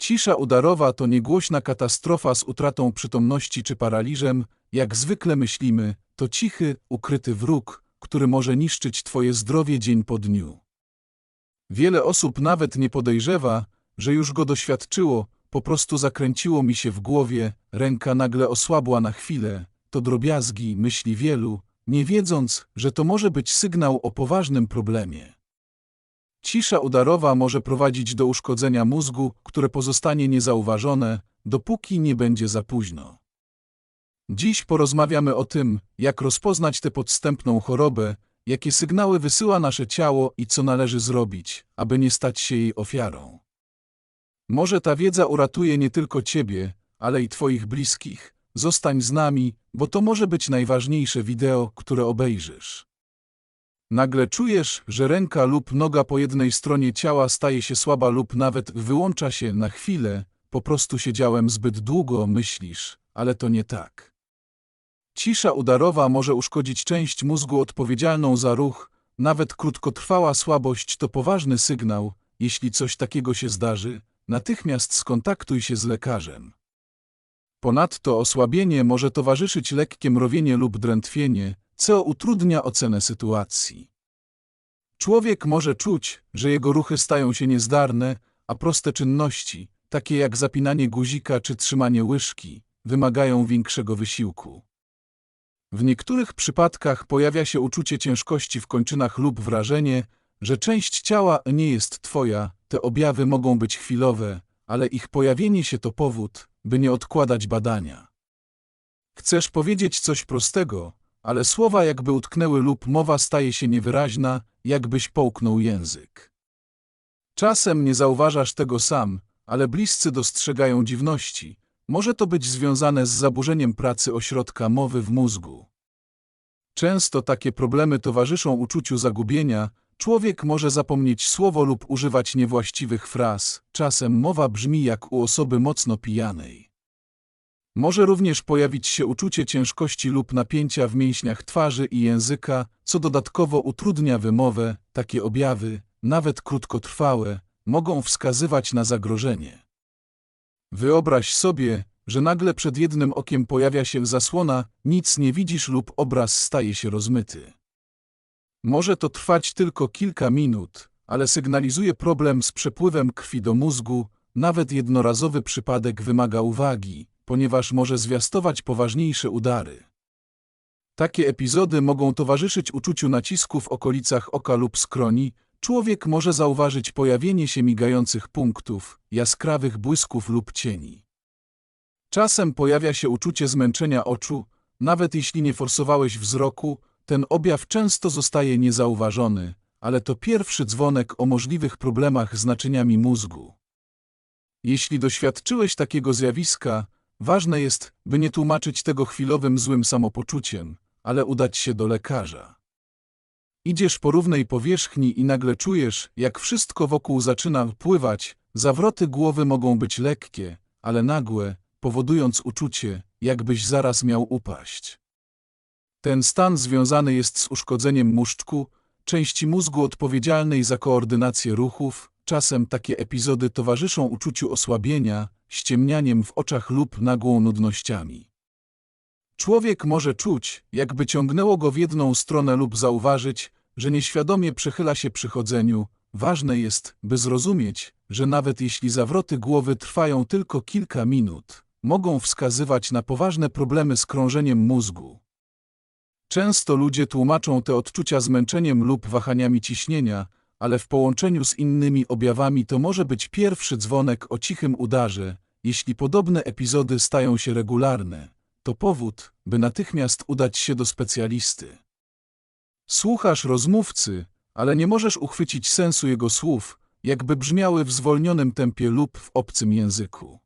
Cisza udarowa to niegłośna katastrofa z utratą przytomności czy paraliżem, jak zwykle myślimy, to cichy, ukryty wróg, który może niszczyć twoje zdrowie dzień po dniu. Wiele osób nawet nie podejrzewa, że już go doświadczyło, po prostu zakręciło mi się w głowie, ręka nagle osłabła na chwilę, to drobiazgi, myśli wielu, nie wiedząc, że to może być sygnał o poważnym problemie. Cisza udarowa może prowadzić do uszkodzenia mózgu, które pozostanie niezauważone, dopóki nie będzie za późno. Dziś porozmawiamy o tym, jak rozpoznać tę podstępną chorobę, jakie sygnały wysyła nasze ciało i co należy zrobić, aby nie stać się jej ofiarą. Może ta wiedza uratuje nie tylko Ciebie, ale i Twoich bliskich. Zostań z nami, bo to może być najważniejsze wideo, które obejrzysz. Nagle czujesz, że ręka lub noga po jednej stronie ciała staje się słaba lub nawet wyłącza się na chwilę, po prostu siedziałem zbyt długo, myślisz, ale to nie tak. Cisza udarowa może uszkodzić część mózgu odpowiedzialną za ruch, nawet krótkotrwała słabość to poważny sygnał, jeśli coś takiego się zdarzy, natychmiast skontaktuj się z lekarzem. Ponadto osłabienie może towarzyszyć lekkie mrowienie lub drętwienie, co utrudnia ocenę sytuacji. Człowiek może czuć, że jego ruchy stają się niezdarne, a proste czynności, takie jak zapinanie guzika czy trzymanie łyżki, wymagają większego wysiłku. W niektórych przypadkach pojawia się uczucie ciężkości w kończynach lub wrażenie, że część ciała nie jest twoja, te objawy mogą być chwilowe, ale ich pojawienie się to powód, by nie odkładać badania. Chcesz powiedzieć coś prostego, ale słowa jakby utknęły lub mowa staje się niewyraźna, jakbyś połknął język. Czasem nie zauważasz tego sam, ale bliscy dostrzegają dziwności. Może to być związane z zaburzeniem pracy ośrodka mowy w mózgu. Często takie problemy towarzyszą uczuciu zagubienia, człowiek może zapomnieć słowo lub używać niewłaściwych fraz, czasem mowa brzmi jak u osoby mocno pijanej. Może również pojawić się uczucie ciężkości lub napięcia w mięśniach twarzy i języka, co dodatkowo utrudnia wymowę. Takie objawy, nawet krótkotrwałe, mogą wskazywać na zagrożenie. Wyobraź sobie, że nagle przed jednym okiem pojawia się zasłona, nic nie widzisz lub obraz staje się rozmyty. Może to trwać tylko kilka minut, ale sygnalizuje problem z przepływem krwi do mózgu, nawet jednorazowy przypadek wymaga uwagi, ponieważ może zwiastować poważniejsze udary. Takie epizody mogą towarzyszyć uczuciu nacisku w okolicach oka lub skroni, człowiek może zauważyć pojawienie się migających punktów, jaskrawych błysków lub cieni. Czasem pojawia się uczucie zmęczenia oczu, nawet jeśli nie forsowałeś wzroku, ten objaw często zostaje niezauważony, ale to pierwszy dzwonek o możliwych problemach z naczyniami mózgu. Jeśli doświadczyłeś takiego zjawiska, ważne jest, by nie tłumaczyć tego chwilowym złym samopoczuciem, ale udać się do lekarza. Idziesz po równej powierzchni i nagle czujesz, jak wszystko wokół zaczyna pływać, zawroty głowy mogą być lekkie, ale nagłe, powodując uczucie, jakbyś zaraz miał upaść. Ten stan związany jest z uszkodzeniem muszczku, części mózgu odpowiedzialnej za koordynację ruchów. Czasem takie epizody towarzyszą uczuciu osłabienia, ściemnianiem w oczach lub nagłą nudnościami. Człowiek może czuć, jakby ciągnęło go w jedną stronę lub zauważyć, że nieświadomie przechyla się przy chodzeniu. Ważne jest, by zrozumieć, że nawet jeśli zawroty głowy trwają tylko kilka minut, mogą wskazywać na poważne problemy z krążeniem mózgu. Często ludzie tłumaczą te odczucia zmęczeniem lub wahaniami ciśnienia, ale w połączeniu z innymi objawami to może być pierwszy dzwonek o cichym udarze. Jeśli podobne epizody stają się regularne, to powód, by natychmiast udać się do specjalisty. Słuchasz rozmówcy, ale nie możesz uchwycić sensu jego słów, jakby brzmiały w zwolnionym tempie lub w obcym języku.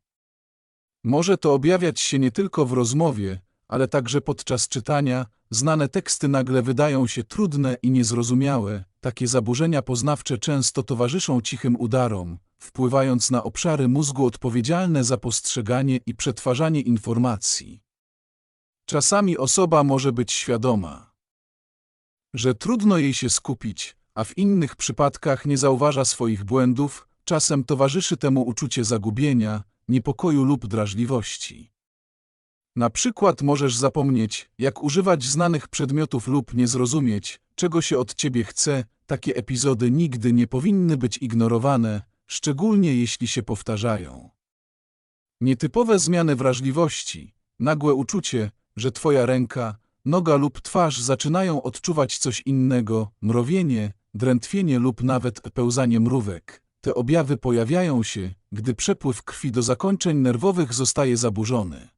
Może to objawiać się nie tylko w rozmowie, ale także podczas czytania, znane teksty nagle wydają się trudne i niezrozumiałe. Takie zaburzenia poznawcze często towarzyszą cichym udarom, wpływając na obszary mózgu odpowiedzialne za postrzeganie i przetwarzanie informacji. Czasami osoba może być świadoma, że trudno jej się skupić, a w innych przypadkach nie zauważa swoich błędów, czasem towarzyszy temu uczucie zagubienia, niepokoju lub drażliwości. Na przykład możesz zapomnieć, jak używać znanych przedmiotów lub nie zrozumieć, czego się od ciebie chce. Takie epizody nigdy nie powinny być ignorowane, szczególnie jeśli się powtarzają. Nietypowe zmiany wrażliwości, nagłe uczucie, że twoja ręka, noga lub twarz zaczynają odczuwać coś innego, mrowienie, drętwienie lub nawet pełzanie mrówek. Te objawy pojawiają się, gdy przepływ krwi do zakończeń nerwowych zostaje zaburzony.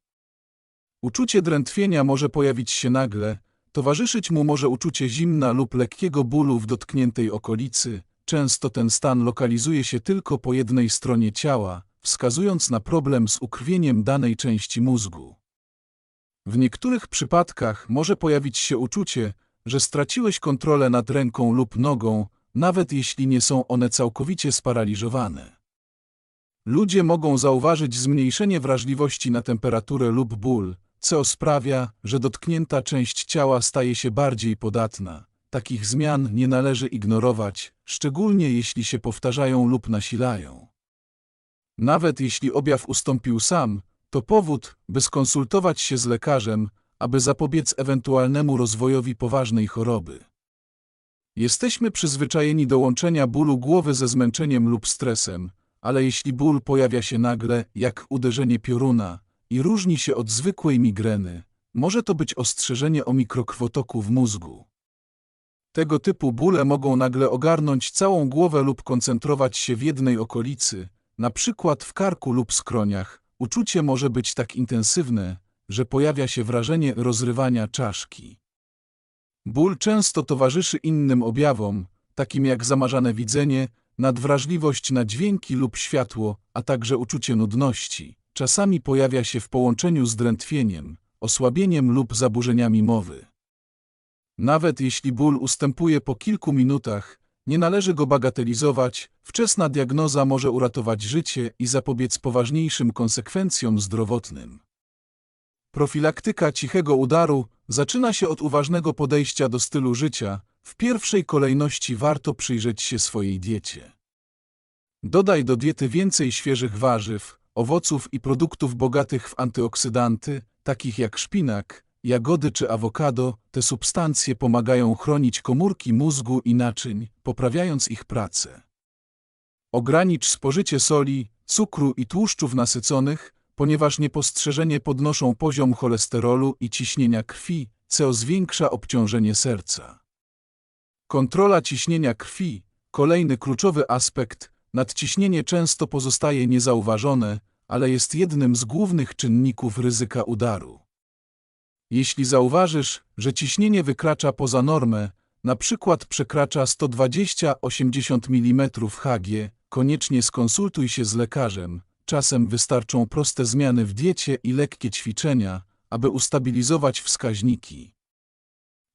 Uczucie drętwienia może pojawić się nagle, towarzyszyć mu może uczucie zimna lub lekkiego bólu w dotkniętej okolicy. Często ten stan lokalizuje się tylko po jednej stronie ciała, wskazując na problem z ukrwieniem danej części mózgu. W niektórych przypadkach może pojawić się uczucie, że straciłeś kontrolę nad ręką lub nogą, nawet jeśli nie są one całkowicie sparaliżowane. Ludzie mogą zauważyć zmniejszenie wrażliwości na temperaturę lub ból, co sprawia, że dotknięta część ciała staje się bardziej podatna. Takich zmian nie należy ignorować, szczególnie jeśli się powtarzają lub nasilają. Nawet jeśli objaw ustąpił sam, to powód, by skonsultować się z lekarzem, aby zapobiec ewentualnemu rozwojowi poważnej choroby. Jesteśmy przyzwyczajeni do łączenia bólu głowy ze zmęczeniem lub stresem, ale jeśli ból pojawia się nagle, jak uderzenie pioruna, i różni się od zwykłej migreny, może to być ostrzeżenie o mikrokrwotoku w mózgu. Tego typu bóle mogą nagle ogarnąć całą głowę lub koncentrować się w jednej okolicy, na przykład w karku lub skroniach. Uczucie może być tak intensywne, że pojawia się wrażenie rozrywania czaszki. Ból często towarzyszy innym objawom, takim jak zamarzane widzenie, nadwrażliwość na dźwięki lub światło, a także uczucie nudności. Czasami pojawia się w połączeniu z drętwieniem, osłabieniem lub zaburzeniami mowy. Nawet jeśli ból ustępuje po kilku minutach, nie należy go bagatelizować, wczesna diagnoza może uratować życie i zapobiec poważniejszym konsekwencjom zdrowotnym. Profilaktyka cichego udaru zaczyna się od uważnego podejścia do stylu życia. W pierwszej kolejności warto przyjrzeć się swojej diecie. Dodaj do diety więcej świeżych warzyw, owoców i produktów bogatych w antyoksydanty, takich jak szpinak, jagody czy awokado. Te substancje pomagają chronić komórki mózgu i naczyń, poprawiając ich pracę. Ogranicz spożycie soli, cukru i tłuszczów nasyconych, ponieważ niepostrzeżenie podnoszą poziom cholesterolu i ciśnienia krwi, co zwiększa obciążenie serca. Kontrola ciśnienia krwi, kolejny kluczowy aspekt, nadciśnienie często pozostaje niezauważone, ale jest jednym z głównych czynników ryzyka udaru. Jeśli zauważysz, że ciśnienie wykracza poza normę, przykład przekracza 120-80 mm Hg, koniecznie skonsultuj się z lekarzem, Czasem wystarczą proste zmiany w diecie i lekkie ćwiczenia, aby ustabilizować wskaźniki.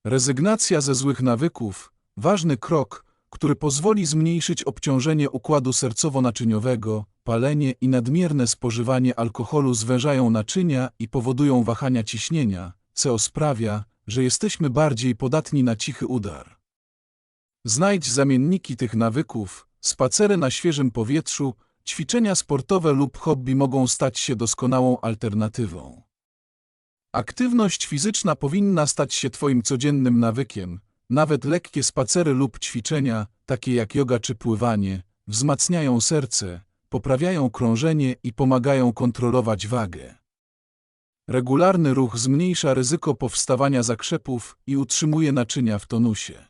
Rezygnacja ze złych nawyków ważny krok, który pozwoli zmniejszyć obciążenie układu sercowo-naczyniowego, palenie i nadmierne spożywanie alkoholu zwężają naczynia i powodują wahania ciśnienia, co sprawia, że jesteśmy bardziej podatni na cichy udar. Znajdź zamienniki tych nawyków, spacery na świeżym powietrzu, Ćwiczenia sportowe lub hobby mogą stać się doskonałą alternatywą. Aktywność fizyczna powinna stać się Twoim codziennym nawykiem. Nawet lekkie spacery lub ćwiczenia, takie jak yoga czy pływanie, wzmacniają serce, poprawiają krążenie i pomagają kontrolować wagę. Regularny ruch zmniejsza ryzyko powstawania zakrzepów i utrzymuje naczynia w tonusie.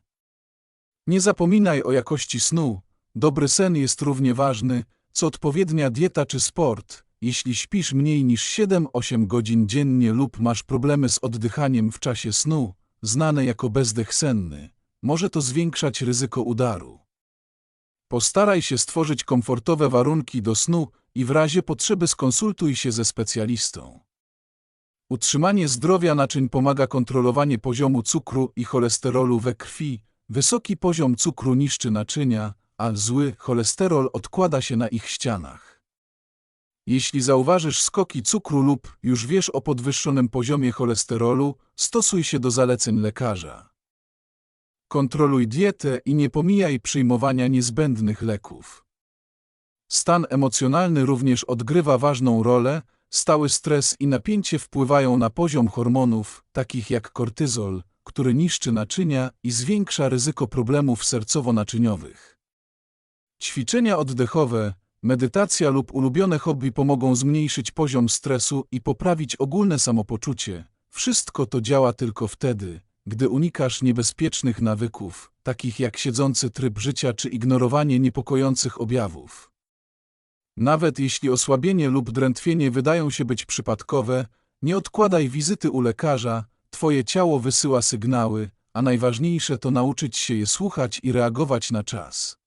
Nie zapominaj o jakości snu. Dobry sen jest równie ważny, co odpowiednia dieta czy sport, jeśli śpisz mniej niż 7-8 godzin dziennie lub masz problemy z oddychaniem w czasie snu, znane jako bezdech senny, może to zwiększać ryzyko udaru. Postaraj się stworzyć komfortowe warunki do snu i w razie potrzeby skonsultuj się ze specjalistą. Utrzymanie zdrowia naczyń pomaga kontrolowanie poziomu cukru i cholesterolu we krwi. Wysoki poziom cukru niszczy naczynia, a zły cholesterol odkłada się na ich ścianach. Jeśli zauważysz skoki cukru lub już wiesz o podwyższonym poziomie cholesterolu, stosuj się do zaleceń lekarza. Kontroluj dietę i nie pomijaj przyjmowania niezbędnych leków. Stan emocjonalny również odgrywa ważną rolę, stały stres i napięcie wpływają na poziom hormonów, takich jak kortyzol, który niszczy naczynia i zwiększa ryzyko problemów sercowo-naczyniowych. Ćwiczenia oddechowe, medytacja lub ulubione hobby pomogą zmniejszyć poziom stresu i poprawić ogólne samopoczucie. Wszystko to działa tylko wtedy, gdy unikasz niebezpiecznych nawyków, takich jak siedzący tryb życia czy ignorowanie niepokojących objawów. Nawet jeśli osłabienie lub drętwienie wydają się być przypadkowe, nie odkładaj wizyty u lekarza, twoje ciało wysyła sygnały, a najważniejsze to nauczyć się je słuchać i reagować na czas.